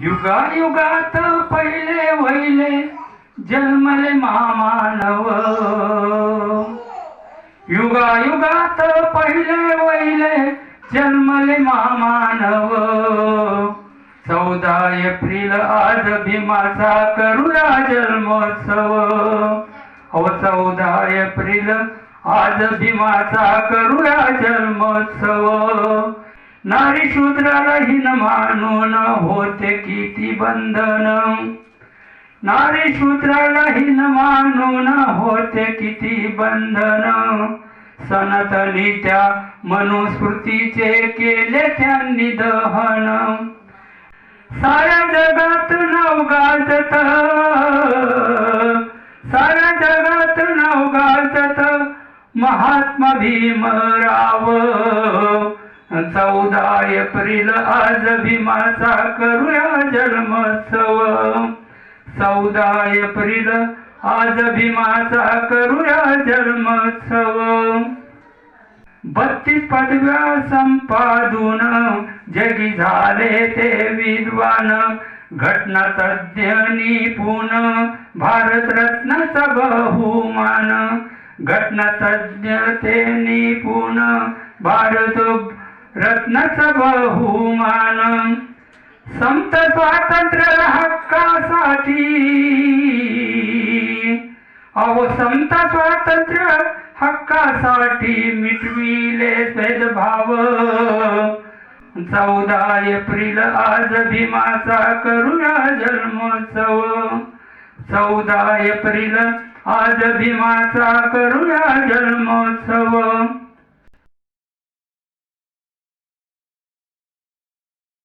युगा युगात पहिले वहिले जन्मले महामानव. युगा युगात पहिले वहिले जन्मले महामानव. चौदा एप्रिल आज भीमाचा करूया जन्मोत्सव. हो चौदा एप्रिल आज भीमाचा करूया जन्मोत्सव. नारी शूद्राला हिन मानून होते किती बंधन. नारी शूद्राला हिन मानून होते किती बंधन. सनातनी त्या मनुस्मृतीचे केले त्यांनी दहन. साऱ्या जगात नाव गाजत. साऱ्या जगात नाव गाजत. महात्मा भीमराव चौदा एप्रिल आज भीमाचा करूया जन्मोत्सव. चौदा एप्रिल आज भीमाचा करूया जन्मोत्सव. बत्तीस पदव्या संपादून जगी झाले ते विद्वान. घटना तज्ञ निपुण भारतरत्नाचा बहुमान. घटना तज्ञ ते निपुण भारत रत्नाचा बहुमान संत स्वातंत्र्य हक्कासाठी. अहो संत स्वातंत्र्य हक्कासाठी मिटविले भेदभाव. चौदा एप्रिल आज भीमाचा करूया जन्मोत्सव. चौदा एप्रिल आज भीमाचा करूया जन्मोत्सव.